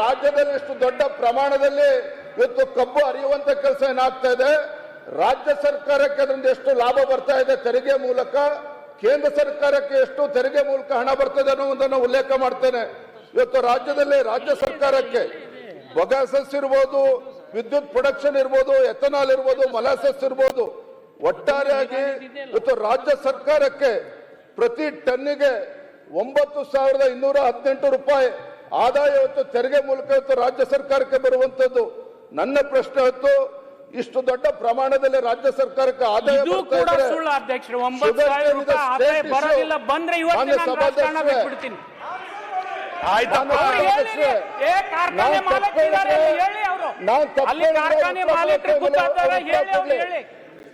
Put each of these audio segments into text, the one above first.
ರಾಜ್ಯದಲ್ಲಿ ಎಷ್ಟು ದೊಡ್ಡ ಪ್ರಮಾಣದಲ್ಲಿ ಇವತ್ತು ಕಬ್ಬು ಅರಿಯುವಂತ ಕೆಲಸ ಏನಾಗ್ತಾ ಇದೆ? ರಾಜ್ಯ ಸರ್ಕಾರಕ್ಕೆ ಅದರಿಂದ ಎಷ್ಟು ಲಾಭ ಬರ್ತಾ ಇದೆ ತೆರಿಗೆ ಮೂಲಕ? ಕೇಂದ್ರ ಸರ್ಕಾರಕ್ಕೆ ಎಷ್ಟು ತೆರಿಗೆ ಮೂಲಕ ಹಣ ಬರ್ತದೆ ಅನ್ನೋದನ್ನು ಉಲ್ಲೇಖ ಮಾಡ್ತೇನೆ. ಇವತ್ತು ರಾಜ್ಯದಲ್ಲಿ ರಾಜ್ಯ ಸರ್ಕಾರಕ್ಕೆ ಬೊಗಾಸಸ್ ಇರ್ಬೋದು, ವಿದ್ಯುತ್ ಪ್ರೊಡಕ್ಷನ್ ಇರ್ಬೋದು, ಎಥನಾಲ್ ಇರ್ಬೋದು, ಮೊಲಾಸಸ್ ಇರ್ಬೋದು, ಒಟ್ಟಾರೆಯಾಗಿ ಇವತ್ತು ರಾಜ್ಯ ಸರ್ಕಾರಕ್ಕೆ ಪ್ರತಿ ಟನ್ನಿಗೆ ಒಂಬತ್ತು ಸಾವಿರದ ಇನ್ನೂರ ಹದಿನೆಂಟು ರೂಪಾಯಿ ಆದಾಯ ಹೊತ್ತು ತೆರಿಗೆ ಮೂಲಕ ಇವತ್ತು ರಾಜ್ಯ ಸರ್ಕಾರಕ್ಕೆ ಬರುವಂತದ್ದು ನನ್ನ ಪ್ರಶ್ನೆ ಹೊತ್ತು ಇಷ್ಟು ದೊಡ್ಡ ಪ್ರಮಾಣದಲ್ಲಿ ರಾಜ್ಯ ಸರ್ಕಾರಕ್ಕೆ ಆದಾಯ ನಾನು ತಪ್ಪು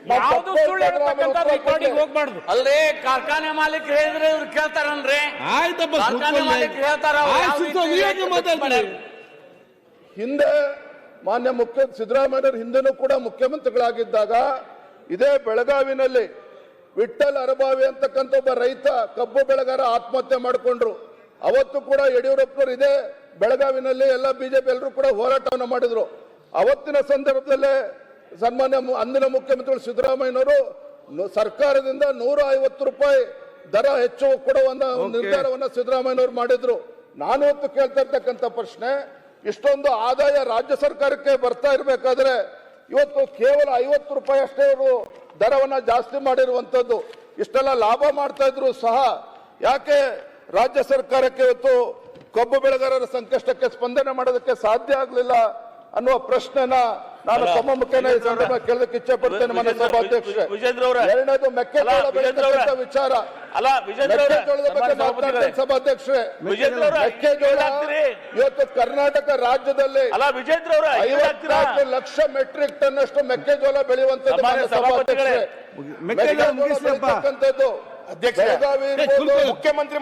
ಯಾವ್ದು ಸುಳ್ಳು ಹೇಳಿದ್ರೆ ರೆಕಾರ್ಡಿಂಗ್. ಹೋಗ್ಬಾರ್ದು ಅಲ್ರಿ ಕಾರ್ಖಾನೆ ಮಾಲೀಕರು ಹೇಳಿದ್ರೆ ಇವ್ರು ಕೇಳ್ತಾರನ್ರಿ ಆಯ್ತಪ್ಪ ಕಾರ್ಖಾನೆ. ಮಾಲೀಕರು ಹೇಳ್ತಾರ ಅವ್ರು ಯಾವ ರೀತಿ ಮಾತಾಡ್ತೀರಿ? ಹಿಂದೆ ಮಾನ್ಯ ಮುಖ್ಯ ಸಿದ್ದರಾಮಯ್ಯ ಹಿಂದೆನೂ ಕೂಡ ಮುಖ್ಯಮಂತ್ರಿಗಳಾಗಿದ್ದಾಗ ಇದೇ ಬೆಳಗಾವಿನಲ್ಲಿ ವಿಠಲ್ ಅರಬಾವಿ ಅಂತಕ್ಕಂಥ ಒಬ್ಬ ರೈತ ಕಬ್ಬು ಬೆಳೆಗಾರ ಆತ್ಮಹತ್ಯೆ ಮಾಡಿಕೊಂಡ್ರು ಅವತ್ತು ಕೂಡ ಯಡಿಯೂರಪ್ಪನವರು ಇದೇ ಬೆಳಗಾವಿನಲ್ಲಿ ಎಲ್ಲ ಬಿಜೆಪಿ ಎಲ್ಲರೂ ಕೂಡ ಹೋರಾಟವನ್ನು ಮಾಡಿದ್ರು ಅವತ್ತಿನ ಸಂದರ್ಭದಲ್ಲೇ ಸನ್ಮಾನ್ಯ ಅಂದಿನ ಮುಖ್ಯಮಂತ್ರಿಗಳು ಸಿದ್ದರಾಮಯ್ಯನವರು ಸರ್ಕಾರದಿಂದ ನೂರ ಐವತ್ತು ರೂಪಾಯಿ ದರ ಹೆಚ್ಚು ಕೊಡುವ ನಿರ್ಧಾರವನ್ನ ಸಿದ್ದರಾಮಯ್ಯನವರು ಮಾಡಿದ್ರು. ನಾನು ಇವತ್ತು ಕೇಳ್ತಾ ಇರ್ತಕ್ಕಂಥ ಪ್ರಶ್ನೆ ಇಷ್ಟೊಂದು ಆದಾಯ ರಾಜ್ಯ ಸರ್ಕಾರಕ್ಕೆ ಬರ್ತಾ ಇರಬೇಕಾದ್ರೆ ಇವತ್ತು ಕೇವಲ ಐವತ್ತು ರೂಪಾಯಿ ಅಷ್ಟೇ ಅವರು ದರವನ್ನ ಜಾಸ್ತಿ ಮಾಡಿರುವಂತದ್ದು. ಇಷ್ಟೆಲ್ಲ ಲಾಭ ಮಾಡ್ತಾ ಇದ್ರು ಸಹ ಯಾಕೆ ರಾಜ್ಯ ಸರ್ಕಾರಕ್ಕೆ ಇವತ್ತು ಕಬ್ಬು ಬೆಳೆಗಾರರ ಸಂಕಷ್ಟಕ್ಕೆ ಸ್ಪಂದನೆ ಮಾಡೋದಕ್ಕೆ ಸಾಧ್ಯ ಆಗಲಿಲ್ಲ ಅನ್ನುವ ಪ್ರಶ್ನೆನ ನಾನು ತಮ್ಮ ಮುಖೇನ ಈ ಸಂದರ್ಭ ಕೇಳೋದಕ್ಕೆ ಇಚ್ಛೆ ಪಡ್ತೇನೆ ಮನೆ ವಿಜೇಂದ್ರ- ಸಭಾಧ್ಯಕ್ಷರೇ ವಿಜೇಂದ್ರ ಅವರೇ. ಎರಡನೇದು ಮೆಕ್ಕೆಜೋಳ. ಬೆಳೀತಕ್ಕಂಥ ವಿಚಾರ. ಅಲ್ಲ ವಿಜೇಂದ್ರ ಅವರೇ, ಮೆಕ್ಕೆಜೋಳದ ಬಗ್ಗೆ ಮಾತನಾಡ್ತೇನೆ ಸಭಾಧ್ಯಕ್ಷರೇ ವಿಜೇಂದ್ರ ಅವರೇ, ಮೆಕ್ಕೆಜೋಳ? ಇವತ್ತು ಕರ್ನಾಟಕ ರಾಜ್ಯದಲ್ಲಿ ಅಲ್ಲ ವಿಜೇಂದ್ರ ಅವರ ಐವತ್ನಾಲ್ಕು ಲಕ್ಷ ಮೆಟ್ರಿಕ್ ಟನ್ ಅಷ್ಟು ಮೆಕ್ಕೆಜೋಳ ಬೆಳೆಯುವಂತದ್ದು ಮಾನ್ಯ ಸಭಾಧ್ಯಕ್ಷರೇ ಮೆಕ್ಕೆಜೋಳ ಮೆಕ್ಕೆಜೋಳ ಕುಲ್ಕರ್ಣಿ. ಮುಖ್ಯಮಂತ್ರಿ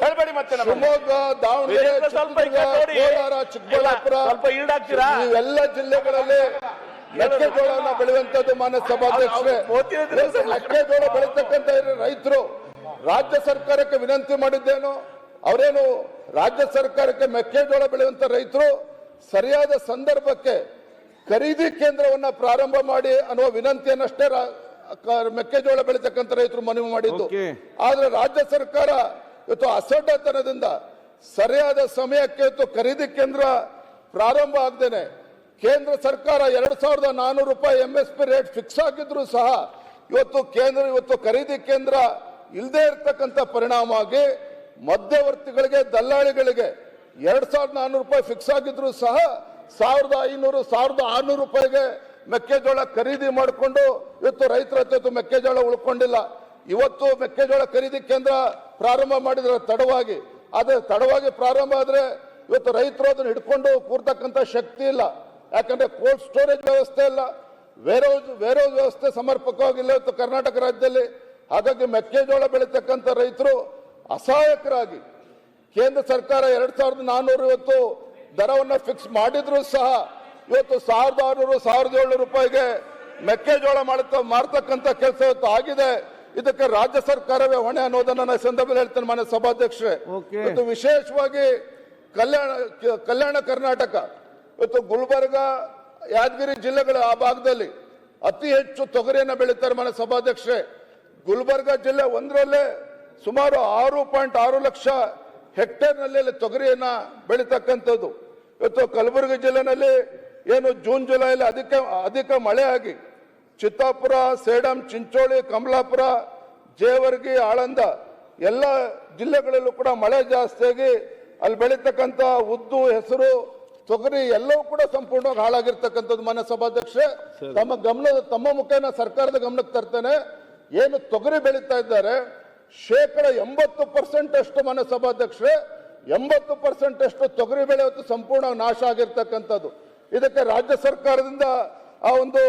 ಹೇಳ್ಬೇಡಿ ಮತ್ತೆ. ಶಿವಮೊಗ್ಗ ದಾವಣಗೆರೆ. ಕೋಲಾರ ಚಿಕ್ಕಬಳ್ಳಾಪುರ? ಇವೆಲ್ಲ ಜಿಲ್ಲೆಗಳಲ್ಲಿ ಮೆಕ್ಕೆಜೋಳನ ಬೆಳೆಯುವಂತದ್ದು ಮಾನ್ಯ ಸಭಾಧ್ಯಕ್ಷರೇ ಮೆಕ್ಕೆಜೋಳ ಬೆಳೆತಕ್ಕಂತ ರೈತರು ರಾಜ್ಯ ಸರ್ಕಾರಕ್ಕೆ ವಿನಂತಿ ಮಾಡಿದ್ದೇನು ಅವರೇನು ರಾಜ್ಯ ಸರ್ಕಾರಕ್ಕೆ ಮೆಕ್ಕೆಜೋಳ ಬೆಳೆಯುವಂತ ರೈತರು ಸರಿಯಾದ ಸಂದರ್ಭಕ್ಕೆ ಖರೀದಿ ಕೇಂದ್ರವನ್ನ ಪ್ರಾರಂಭ ಮಾಡಿ ಅನ್ನುವ ವಿನಂತಿಯನ್ನಷ್ಟೇ ಮೆಕ್ಕೆಜೋಳ ಬೆಳೀತಕ್ಕಂಥ ರೈತರು ಮನವಿ ಮಾಡಿದ್ದು. ಆದ್ರೆ ರಾಜ್ಯ ಸರ್ಕಾರ ಇವತ್ತು ಅಸಡ್ಡತನದಿಂದ ಸರಿಯಾದ ಸಮಯಕ್ಕೆ ಇವತ್ತು ಖರೀದಿ ಕೇಂದ್ರ ಪ್ರಾರಂಭ ಆಗ್ದೇನೆ ಕೇಂದ್ರ ಸರ್ಕಾರ ಎರಡ್ ಸಾವಿರದ ನಾನೂರು ರೂಪಾಯಿ M S P rate fix ಆಗಿದ್ರು ಸಹ ಇವತ್ತು ಕೇಂದ್ರ ಇವತ್ತು ಖರೀದಿ ಕೇಂದ್ರ ಇಲ್ಲದೆ ಇರತಕ್ಕಂಥ ಪರಿಣಾಮ ಆಗಿ ಮಧ್ಯವರ್ತಿಗಳಿಗೆ ದಲ್ಲಾಳಿಗಳಿಗೆ ಎರಡ್ ಸಾವಿರದ ನಾನೂರು ರೂಪಾಯಿ ಫಿಕ್ಸ್ ಆಗಿದ್ರು ಸಹ ಸಾವಿರದ ಐನೂರು ಸಾವಿರದ ಆರ್ನೂರು ರೂಪಾಯಿಗೆ ಮೆಕ್ಕೆಜೋಳ ಖರೀದಿ ಮಾಡಿಕೊಂಡು ಇವತ್ತು ರೈತರ ಹತ್ರ ಮೆಕ್ಕೆಜೋಳ ಉಳ್ಕೊಂಡಿಲ್ಲ. ಇವತ್ತು ಮೆಕ್ಕೆಜೋಳ ಖರೀದಿ ಕೇಂದ್ರ ಪ್ರಾರಂಭ ಮಾಡಿದ್ರೆ ತಡವಾಗಿ. ಆದರೆ ತಡವಾಗಿ ಪ್ರಾರಂಭ ಆದ್ರೆ ಇವತ್ತು ರೈತರು ಅದನ್ನು ಹಿಡ್ಕೊಂಡು ಕೂರ್ತಕ್ಕಂಥ ಶಕ್ತಿ ಇಲ್ಲ. ಯಾಕಂದ್ರೆ ಕೋಲ್ಡ್ ಸ್ಟೋರೇಜ್ ವ್ಯವಸ್ಥೆ ಇಲ್ಲ. ವೇರೋಜ್ ವೇರೋಜ್ ವ್ಯವಸ್ಥೆ ಸಮರ್ಪಕವಾಗಿಲ್ಲ ಇವತ್ತು ಕರ್ನಾಟಕ ರಾಜ್ಯದಲ್ಲಿ. ಹಾಗಾಗಿ ಮೆಕ್ಕೆಜೋಳ ಬೆಳೀತಕ್ಕಂಥ ರೈತರು ಅಸಹಾಯಕರಾಗಿ ಕೇಂದ್ರ ಸರ್ಕಾರ ಎರಡ್ ಸಾವಿರದ ನಾನ್ನೂರು ಇವತ್ತು ದರವನ್ನು ಫಿಕ್ಸ್ ಮಾಡಿದ್ರು ಸಹ ಇವತ್ತು ಸಾವಿರದ ಆರುನೂರು ಸಾವಿರದ ಏಳ್ನೂರು ರೂಪಾಯಿಗೆ ಮೆಕ್ಕೆಜೋಳ ಮಾಡುತ್ತ ಮಾರ್ತಕ್ಕಂಥ ಕೆಲಸ ಇವತ್ತು ಆಗಿದೆ. ಇದಕ್ಕೆ ರಾಜ್ಯ ಸರ್ಕಾರವೇ ಹೊಣೆ ಅನ್ನೋದನ್ನ ನಾನು ಸಂದರ್ಭದಲ್ಲಿ ಹೇಳ್ತೇನೆ ಮಾನ್ಯ ಸಭಾಧ್ಯಕ್ಷರೇ. ಇವತ್ತು ವಿಶೇಷವಾಗಿ ಕಲ್ಯಾಣ ಕಲ್ಯಾಣ ಕರ್ನಾಟಕ ಇವತ್ತು ಗುಲ್ಬರ್ಗ ಯಾದಗಿರಿ ಜಿಲ್ಲೆಗಳ ಆ ಭಾಗದಲ್ಲಿ ಅತಿ ಹೆಚ್ಚು ತೊಗರಿಯನ್ನು ಬೆಳೀತಾರೆ ಮಾನ್ಯ ಸಭಾಧ್ಯಕ್ಷರೇ. ಗುಲ್ಬರ್ಗ ಜಿಲ್ಲೆ ಒಂದರಲ್ಲೇ ಸುಮಾರು ಆರು ಪಾಯಿಂಟ್ ಆರು ಲಕ್ಷ ಹೆಕ್ಟೇರ್ನಲ್ಲಿ ತೊಗರಿಯನ್ನು ತೊಗರಿಯನ್ನ ಬೆಳೀತಕ್ಕಂಥದ್ದು. ಇವತ್ತು ಕಲಬುರಗಿ ಜಿಲ್ಲೆನಲ್ಲಿ ಏನು ಜೂನ್ ಜುಲೈಲಿ ಅಧಿಕ ಅಧಿಕ ಮಳೆ ಆಗಿ ಚಿತ್ತಾಪುರ ಸೇಡಂ ಚಿಂಚೋಳಿ ಕಮಲಾಪುರ ಜೇವರ್ಗಿ ಆಳಂದ ಎಲ್ಲ ಜಿಲ್ಲೆಗಳಲ್ಲೂ ಕೂಡ ಮಳೆ ಜಾಸ್ತಿಯಾಗಿ ಅಲ್ಲಿ ಬೆಳೀತಕ್ಕಂಥ ಉದ್ದು ಹೆಸರು ತೊಗರಿ ಎಲ್ಲವೂ ಕೂಡ ಸಂಪೂರ್ಣವಾಗಿ ಹಾಳಾಗಿರ್ತಕ್ಕಂಥದ್ದು ಮಾನ್ಯ ಸಭಾಧ್ಯಕ್ಷೆ ತಮ್ಮ ಗಮನ ತಮ್ಮ ಮುಖೇನ ಸರ್ಕಾರದ ಗಮನಕ್ಕೆ ತರ್ತೇನೆ. ಏನು ತೊಗರಿ ಬೆಳೀತಾ ಇದ್ದಾರೆ ಶೇಕಡ ಎಂಬತ್ತು ಪರ್ಸೆಂಟ್ ಅಷ್ಟು ಮಾನ್ಯ ಸಭಾಧ್ಯಕ್ಷರೇ ಎಂಬತ್ತು ಪರ್ಸೆಂಟ್ ಅಷ್ಟು ತೊಗರಿ ಬೆಳೆ ಸಂಪೂರ್ಣವಾಗಿ ಸಂಪೂರ್ಣ ನಾಶ ಆಗಿರ್ತಕ್ಕಂಥದ್ದು. ಇದಕ್ಕೆ ರಾಜ್ಯ ಸರ್ಕಾರದಿಂದ ಆ ಒಂದು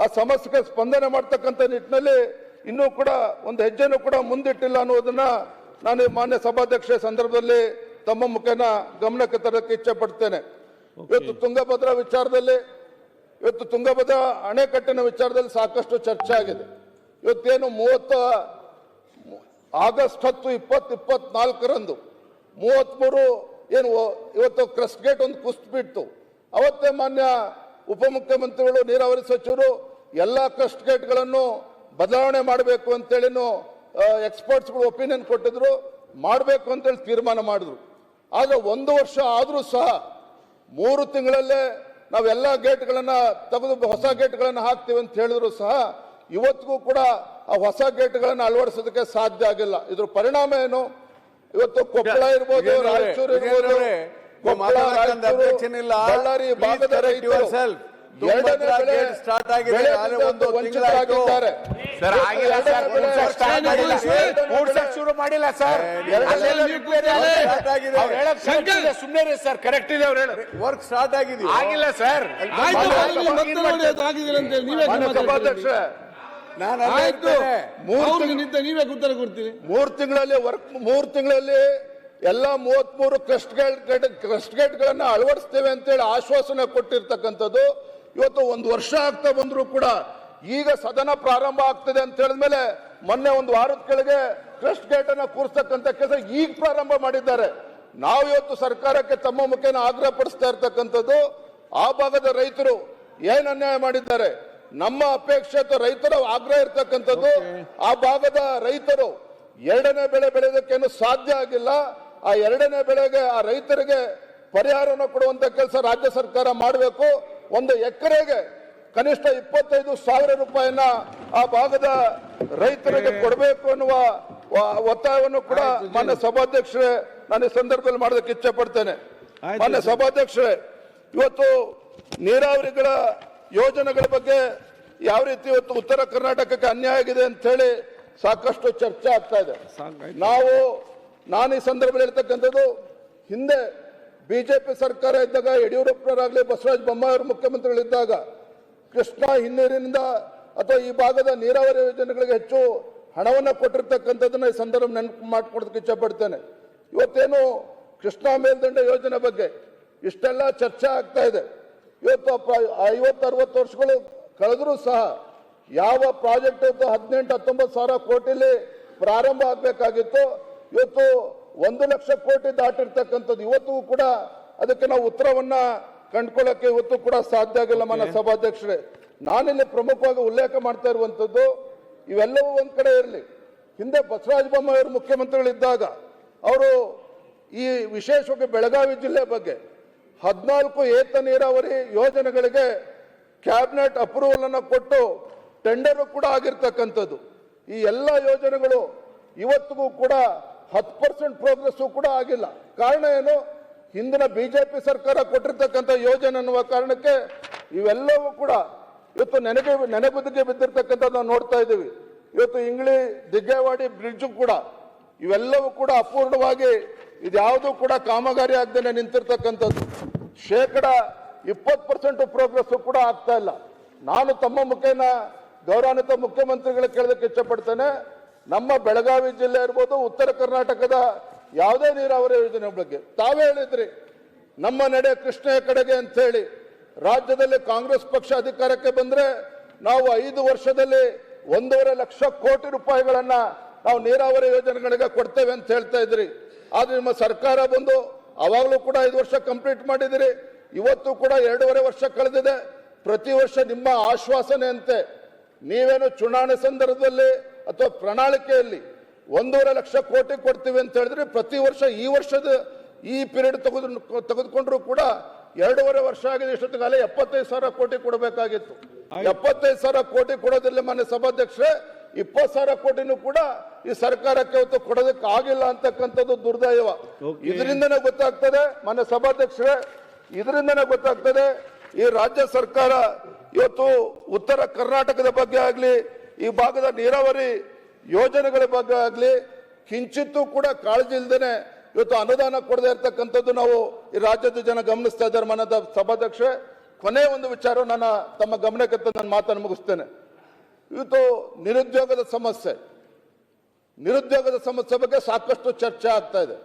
ಆ ಸಮಸ್ಯೆಗೆ ಸ್ಪಂದನೆ ಮಾಡ್ತಕ್ಕಂಥ ನಿಟ್ಟಿನಲ್ಲಿ ಇನ್ನೂ ಕೂಡ ಒಂದು ಹೆಜ್ಜೆನೂ ಕೂಡ ಮುಂದಿಟ್ಟಿಲ್ಲ ಅನ್ನೋದನ್ನ ನಾನು ಈ ಮಾನ್ಯ ಸಭಾಧ್ಯಕ್ಷ ಸಂದರ್ಭದಲ್ಲಿ ತಮ್ಮ ಮುಖೇನ ಗಮನಕ್ಕೆ ತರಕ್ಕೆ ಇಚ್ಛೆ ಪಡ್ತೇನೆ ಇವತ್ತು ತುಂಗಭದ್ರಾ ವಿಚಾರದಲ್ಲಿ ಇವತ್ತು ತುಂಗಭದ್ರಾ ಅಣೆಕಟ್ಟಿನ ವಿಚಾರದಲ್ಲಿ ಸಾಕಷ್ಟು ಚರ್ಚೆ ಆಗಿದೆ. ಇವತ್ತೇನು ಮೂವತ್ತ ಆಗಸ್ಟ್ ಹತ್ತು ಇಪ್ಪತ್ತು ಇಪ್ಪತ್ನಾಲ್ಕರಂದು ಮೂವತ್ತ್ಮೂರು ಏನು ಇವತ್ತು ಕ್ರಸ್ಟ್ ಗೇಟ್ ಒಂದು ಕುಸ್ತು ಬಿಟ್ಟು ಅವತ್ತೇ ಮಾನ್ಯ ಉಪಮುಖ್ಯಮಂತ್ರಿಗಳು ನೀರಾವರಿ ಸಚಿವರು ಎಲ್ಲ ಕ್ರಸ್ಟ್ ಗೇಟ್ಗಳನ್ನು ಬದಲಾವಣೆ ಮಾಡಬೇಕು ಅಂತೇಳಿನು ಎಕ್ಸ್ಪರ್ಟ್ಸ್ಗಳು ಒಪಿನಿಯನ್ ಕೊಟ್ಟಿದ್ರು. ಮಾಡಬೇಕು ಅಂತೇಳಿ ತೀರ್ಮಾನ ಮಾಡಿದ್ರು. ಆದರೆ ಒಂದು ವರ್ಷ ಆದರೂ ಸಹ ಮೂರು ತಿಂಗಳಲ್ಲೇ ನಾವೆಲ್ಲ ಗೇಟ್ಗಳನ್ನು ತೆಗೆದು ಹೊಸ ಗೇಟ್ಗಳನ್ನು ಹಾಕ್ತೀವಿ ಅಂತ ಹೇಳಿದ್ರು ಸಹ ಇವತ್ತಿಗೂ ಕೂಡ ಆ ಹೊಸ ಗೇಟ್ಗಳನ್ನು ಅಳವಡಿಸೋದಕ್ಕೆ ಸಾಧ್ಯ ಆಗಿಲ್ಲ. ಇದ್ರ ಪರಿಣಾಮ ಏನು? ಇವತ್ತು ಕೊಪ್ಪಳ ಇರ್ಬೋದು ರಾಯಚೂರು ಇರ್ಬೋದು. ಬಳ್ಳಾರಿ ಭಾಗದ ರೈತರು ತುಂಗಭದ್ರಾ ಬೆಳೆ ಆಗಿದೆ, ಒಂದು ವಂಚಿತರಾಗಿದ್ದಾರೆ. ಸರ್ ಆಗಿಲ್ಲ ಸರ್ ಸ್ಟಾರ್ಟ್ ಕೂಡ್ಸಕ್ ಶುರು ಮಾಡಿಲ್ಲ ಸರ್ ಇರಿ ಸರ್ ಕರೆಕ್ಟ್ ಇದೆ. ಅವ್ರು ಹೇಳೋದು. ವರ್ಕ್ ಸ್ಟಾರ್ಟ್ ಆಗಿದೆ ಆಗಿಲ್ಲ ಸರ್ ನಾನು ಆಯ್ತು. ಮೂರು ನೀವೇ ಉತ್ತರ ಕೊಡ್ತೀರಿ ಮೂರು ತಿಂಗಳಲ್ಲಿ ವರ್ಕ್ ಮೂರು ತಿಂಗಳಲ್ಲಿ ಎಲ್ಲ ಮೂವತ್ಮೂರು ಕ್ರಸ್ಟ್ ಗೇಟ್ ಕ್ರಸ್ಟ್ ಗೇಟ್ಗಳನ್ನು ಅಳವಡಿಸ್ತೇವೆ ಅಂತೇಳಿ ಆಶ್ವಾಸನೆ ಕೊಟ್ಟಿರ್ತಕ್ಕಂಥದ್ದು. ಇವತ್ತು ಒಂದು ವರ್ಷ ಆಗ್ತಾ ಬಂದರೂ ಕೂಡ ಈಗ ಸದನ ಪ್ರಾರಂಭ ಆಗ್ತದೆ ಅಂತ ಹೇಳಿದ್ಮೇಲೆ ಮೊನ್ನೆ ಒಂದು ವಾರದ ಕೆಳಗೆ ಕ್ರಸ್ಟ್ ಗೇಟ್ ಅನ್ನ ಕೂರಿಸ್ತಕ್ಕಂಥ ಕೆಲಸ ಈಗ ಪ್ರಾರಂಭ ಮಾಡಿದ್ದಾರೆ. ನಾವು ಇವತ್ತು ಸರ್ಕಾರಕ್ಕೆ ತಮ್ಮ ಮುಖೇನ ಆಗ್ರಹ ಪಡಿಸ್ತಾ ಇರ್ತಕ್ಕಂಥದ್ದು. ಆ ಭಾಗದ ರೈತರು ಏನ್ ಅನ್ಯಾಯ ಮಾಡಿದ್ದಾರೆ? ನಮ್ಮ ಅಪೇಕ್ಷೆ ರೈತರ ಆಗ್ರಹ ಇರ್ತಕ್ಕಂಥದ್ದು ಆ ಭಾಗದ ರೈತರು ಎರಡನೇ ಬೆಳೆ ಬೆಳೆಯೋದಕ್ಕೇನು ಸಾಧ್ಯ ಆಗಿಲ್ಲ. ಆ ಎರಡನೇ ಬೆಳೆಗೆ ಆ ರೈತರಿಗೆ ಪರಿಹಾರವನ್ನು ಕೊಡುವಂತ ಕೆಲಸ ರಾಜ್ಯ ಸರ್ಕಾರ ಮಾಡಬೇಕು. ಒಂದು ಎಕರೆಗೆ ಕನಿಷ್ಠ ಇಪ್ಪತ್ತೈದು ಸಾವಿರ ರೂಪಾಯಿನ ಆ ಭಾಗದ ರೈತರಿಗೆ ಕೊಡಬೇಕು ಅನ್ನುವ ಒತ್ತಾಯವನ್ನು ಕೂಡ ಮಾನ್ಯ ಸಭಾಧ್ಯಕ್ಷರೇ ನಾನು ಈ ಸಂದರ್ಭದಲ್ಲಿ ಮಾಡೋದಕ್ಕೆ ಇಚ್ಛೆ ಪಡ್ತೇನೆ. ಮಾನ್ಯ ಸಭಾಧ್ಯಕ್ಷರೇ ಇವತ್ತು ನೀರಾವರಿಗಳ ಯೋಜನೆಗಳ ಬಗ್ಗೆ ಯಾವ ರೀತಿ ಇವತ್ತು ಉತ್ತರ ಕರ್ನಾಟಕಕ್ಕೆ ಅನ್ಯಾಯ ಆಗಿದೆ ಅಂತ ಹೇಳಿ ಸಾಕಷ್ಟು ಚರ್ಚೆ ಆಗ್ತಾ ಇದೆ. ನಾವು ನಾನು ಈ ಸಂದರ್ಭದಲ್ಲಿ ಹೇಳ್ತಕ್ಕಂಥದ್ದು, ಹಿಂದೆ ಪಿ ಸರ್ಕಾರ ಇದ್ದಾಗ ಯಡಿಯೂರಪ್ಪನವರಾಗಲಿ ಬಸವರಾಜ ಬೊಮ್ಮಾಯಿ ಮುಖ್ಯಮಂತ್ರಿಗಳಿದ್ದಾಗ, ಕೃಷ್ಣ ಹಿನ್ನೀರಿನಿಂದ ಅಥವಾ ಈ ಭಾಗದ ನೀರಾವರಿ ಯೋಜನೆಗಳಿಗೆ ಹೆಚ್ಚು ಹಣವನ್ನು ಕೊಟ್ಟಿರ್ತಕ್ಕಂಥದ್ದನ್ನು ಈ ಸಂದರ್ಭ ನೆನಪು ಮಾಡಿಕೊಡೋದಕ್ಕೆ ಇಚ್ಛಪಡ್ತೇನೆ. ಇವತ್ತೇನು ಕೃಷ್ಣಾ ಮೇಲ್ದಂಡ ಯೋಜನೆ ಬಗ್ಗೆ ಇಷ್ಟೆಲ್ಲ ಚರ್ಚೆ ಆಗ್ತಾ ಇದೆ. ಇವತ್ತು ಐವತ್ತು ಅರವತ್ತು ವರ್ಷಗಳು ಕಳೆದರೂ ಸಹ ಯಾವ ಪ್ರಾಜೆಕ್ಟ್ ಹದಿನೆಂಟು ಹತ್ತೊಂಬತ್ತು ಸಾವಿರ ಕೋಟಿಲಿ ಪ್ರಾರಂಭ ಆಗಬೇಕಾಗಿತ್ತು. ಇವತ್ತು ಒಂದು ಲಕ್ಷ ಕೋಟಿ ದಾಟಿರ್ತಕ್ಕಂಥದ್ದು ಇವತ್ತು ಕೂಡ ಅದಕ್ಕೆ ನಾವು ಉತ್ತರವನ್ನ ಕಂಡ್ಕೊಳ್ಳೋಕೆ ಇವತ್ತು ಕೂಡ ಸಾಧ್ಯ ಆಗಿಲ್ಲ ಮನ ಸಭಾಧ್ಯಕ್ಷರೇ. ನಾನಿಲ್ಲಿ ಪ್ರಮುಖವಾಗಿ ಉಲ್ಲೇಖ ಮಾಡ್ತಾ ಇರುವಂಥದ್ದು ಇವೆಲ್ಲವೂ ಒಂದು ಕಡೆ ಇರಲಿ. ಹಿಂದೆ ಬಸವರಾಜ ಬೊಮ್ಮಾಯಿ ಅವರು ಮುಖ್ಯಮಂತ್ರಿಗಳಿದ್ದಾಗ ಅವರು ಈ ವಿಶೇಷವಾಗಿ ಬೆಳಗಾವಿ ಜಿಲ್ಲೆ ಬಗ್ಗೆ ಹದಿನಾಲ್ಕು ಏತ ನೀರಾವರಿ ಯೋಜನೆಗಳಿಗೆ ಕ್ಯಾಬಿನೆಟ್ ಅಪ್ರೂವಲ್ ಅನ್ನು ಕೊಟ್ಟು ಟೆಂಡರ್ ಕೂಡ ಆಗಿರ್ತಕ್ಕಂಥದ್ದು. ಈ ಎಲ್ಲ ಯೋಜನೆಗಳು ಇವತ್ತಿಗೂ ಕೂಡ ಹತ್ತು ಪರ್ಸೆಂಟ್ ಪ್ರೋಗ್ರೆಸ್ ಕೂಡ ಆಗಿಲ್ಲ. ಕಾರಣ ಏನು? ಹಿಂದಿನ ಬಿಜೆಪಿ ಸರ್ಕಾರ ಕೊಟ್ಟಿರ್ತಕ್ಕಂಥ ಯೋಜನೆ ಅನ್ನುವ ಕಾರಣಕ್ಕೆ ಇವೆಲ್ಲವೂ ಕೂಡ ಇವತ್ತು ನೆನಗೆ ನೆನೆಗುದಿಗೆ ಬಿದ್ದಿರ್ತಕ್ಕಂಥದ್ದು ನಾವು ನೋಡ್ತಾ ಇದ್ದೀವಿ. ಇವತ್ತು ಇಂಗ್ಳಿ ದಿಗ್ಗೇವಾಡಿ ಬ್ರಿಡ್ಜ್ ಕೂಡ ಇವೆಲ್ಲವೂ ಕೂಡ ಅಪೂರ್ಣವಾಗಿ ಇದ್ಯಾವುದೂ ಕೂಡ ಕಾಮಗಾರಿ ಆಗದೇ ನಿಂತಿರ್ತಕ್ಕಂಥದ್ದು. ಶೇಕಡ ಇಪ್ಪತ್ತು ಪರ್ಸೆಂಟ್ ಪ್ರೋಗ್ರೆಸ್ ಕೂಡ ಆಗ್ತಾ ಇಲ್ಲ. ನಾನು ತಮ್ಮ ಮುಖೇನ ಗೌರವಾನ್ವಿತ ಮುಖ್ಯಮಂತ್ರಿಗಳು ಕೇಳೋದಕ್ಕೆ ಇಚ್ಛಪಡ್ತೇನೆ. ನಮ್ಮ ಬೆಳಗಾವಿ ಜಿಲ್ಲೆ ಇರ್ಬೋದು, ಉತ್ತರ ಕರ್ನಾಟಕದ ಯಾವುದೇ ನೀರಾವರಿ ಯೋಜನೆ ಬಗ್ಗೆ. ತಾವೇ ಹೇಳಿದ್ರಿ, ನಮ್ಮ ನಡೆ ಕೃಷ್ಣೆಯ ಕಡೆಗೆ ಅಂತ ಹೇಳಿ ರಾಜ್ಯದಲ್ಲಿ ಕಾಂಗ್ರೆಸ್ ಪಕ್ಷ ಅಧಿಕಾರಕ್ಕೆ ಬಂದ್ರೆ ನಾವು ಐದು ವರ್ಷದಲ್ಲಿ ಒಂದೂವರೆ ಲಕ್ಷ ಕೋಟಿ ರೂಪಾಯಿಗಳನ್ನು ನಾವು ನೀರಾವರಿ ಯೋಜನೆಗಳಿಗೆ ಕೊಡ್ತೇವೆ ಅಂತ ಹೇಳ್ತಾ ಇದ್ರಿ. ಆದ್ರೆ ನಿಮ್ಮ ಸರ್ಕಾರ ಬಂದು ಅವಾಗಲೂ ಕೂಡ ಐದು ವರ್ಷ ಕಂಪ್ಲೀಟ್ ಮಾಡಿದಿರಿ. ಇವತ್ತು ಕೂಡ ಎರಡೂವರೆ ವರ್ಷ ಕಳೆದಿದೆ. ಪ್ರತಿ ವರ್ಷ ನಿಮ್ಮ ಆಶ್ವಾಸನೆಯಂತೆ ನೀವೇನು ಚುನಾವಣೆ ಸಂದರ್ಭದಲ್ಲಿ ಅಥವಾ ಪ್ರಣಾಳಿಕೆಯಲ್ಲಿ ಒಂದೂವರೆ ಲಕ್ಷ ಕೋಟಿ ಕೊಡ್ತೀವಿ ಅಂತ ಹೇಳಿದ್ರೆ ಪ್ರತಿ ವರ್ಷ ಈ ವರ್ಷದ ಈ ಪೀರಿಯಡ್ ತೆಗೆದು ತೆಗೆದುಕೊಂಡ್ರು ಕೂಡ ಎರಡೂವರೆ ವರ್ಷ ಆಗಿದೆ ಇಷ್ಟೊತ್ತಿಗಾಲ ಎಪ್ಪತ್ತೈದು ಸಾವಿರ ಕೋಟಿ ಕೊಡಬೇಕಾಗಿತ್ತು. ಎಪ್ಪತ್ತೈದು ಸಾವಿರ ಕೋಟಿ ಕೊಡೋದಿಲ್ಲ ಮಾನ್ಯ ಸಭಾಧ್ಯಕ್ಷರೇ ಇಪ್ಪತ್ತು ಸಾವಿರ ಕೋಟಿನೂ ಕೂಡ ಈ ಸರ್ಕಾರಕ್ಕೆ ಇವತ್ತು ಕೊಡೋದಕ್ಕೆ ಆಗಿಲ್ಲ ಅಂತಕ್ಕಂಥದ್ದು ದುರ್ದೈವ ಇದರಿಂದನೇ ಗೊತ್ತಾಗ್ತದೆ ಮಾನ್ಯ ಸಭಾಧ್ಯಕ್ಷರೇ ಇದರಿಂದನೇ ಗೊತ್ತಾಗ್ತದೆ ಈ ರಾಜ್ಯ ಸರ್ಕಾರ ಇವತ್ತು ಉತ್ತರ ಕರ್ನಾಟಕದ ಬಗ್ಗೆ ಆಗ್ಲಿ ಈ ಭಾಗದ ನೀರಾವರಿ ಯೋಜನೆಗಳ ಬಗ್ಗೆ ಆಗಲಿ, ಕಿಂಚಿತ್ತೂ ಕೂಡ ಕಾಳಜಿ ಇಲ್ಲದೇನೆ ಇವತ್ತು ಅನುದಾನ ಕೊಡದೇ ಇರ್ತಕ್ಕಂಥದ್ದು ನಾವು ಈ ರಾಜ್ಯದ ಜನ ಗಮನಿಸ್ತಾ ಇದ್ದಾರೆ ಮನದ ಸಭಾಧ್ಯಕ್ಷ ಕೊನೆ ಒಂದು ವಿಚಾರ ನನ್ನ ತಮ್ಮ ಗಮನಕ್ಕೆ ನನ್ನ ಮಾತನ್ನು ಮುಗಿಸ್ತೇನೆ. ಇವತ್ತು ನಿರುದ್ಯೋಗದ ಸಮಸ್ಯೆ. ನಿರುದ್ಯೋಗದ ಸಮಸ್ಯೆ ಬಗ್ಗೆ ಸಾಕಷ್ಟು ಚರ್ಚೆ ಆಗ್ತಾ ಇದೆ.